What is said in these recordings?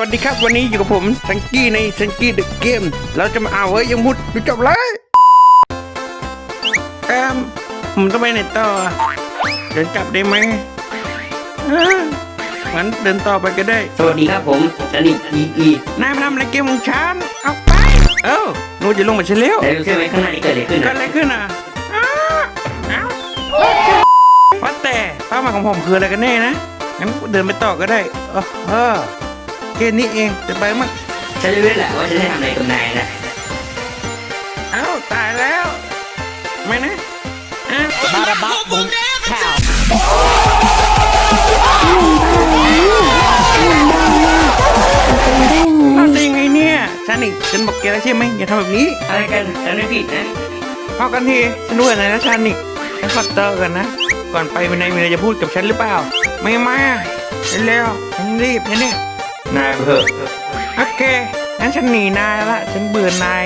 วัสดีครับวันนี้อยู่กับผมสังกี้ในสังกี้เดอะเกมเราจะมาเอาเฮ้ยยังมุดดูจบเลยเอ็มผมต้องไปไหนต่อ เดินกลับได้ไหมเอ้องั้นเดินต่อไปก็ได้ สวัสดีครับผมสนิทอีอีนายมาทำอะไรเกมของฉันเอาไปเอ้าหนูจะลงมาเฉลียวแต่รู้ใช่ไหมข้างหน้านี่เกิดอะไรขึ้นเกิดนะอะไรขึ้นอะอ้าวเอ้าว่าแต่เป้าหมายของผมคืออะไรกันแน่นะงั้นเดินไปต่อก็ได้เออเออ แค่นี้เองจะไปมั้งฉันรู้แล้วแหละว่าฉันได้ทำอะไรกับนายนะเอ้าตายแล้วไม่นะอะบาราบักบุงข่าวเราจะยังไงเนี่ยฉันนี่ฉันบอกแกแล้วใช่ไหมอย่าทำแบบนี้อะไรกันฉันไม่ผิดนะพอกันทีฉันรู้อะไรนะฉันนี่ฉันขอเตอร์กันนะ ก่อนไปมีนายมีอะไรจะพูดกับฉันหรือเปล่า ไม่มาเร็วๆฉันรีบนะเนี่ย นายเถอะโอเค งั้นฉันหนีนายละ ฉันเบื่อนาย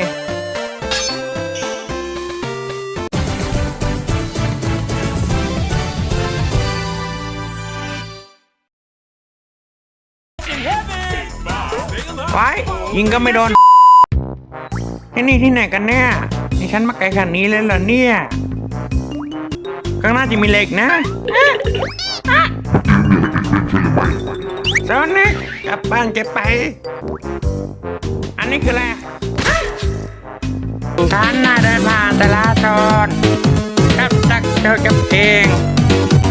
ไว้ยิงก็ไม่โดนที่นี่ที่ไหนกันเนี่ยนี่ฉันมาไกลขนาดนี้เลยเหรอเนี่ย ข้างหน้าจะมีเหล็กนะ โซนิกกลับบ้านจะไป อันนี้คืออะไรฉันน่าเดินผ่านแต่ละชนกับตักเจอกับเอง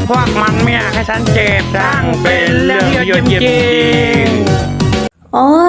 พวกมันไม่อยากให้ฉันเจ็บตั้งเป็นเรื่องเยอะจริงโอ้ย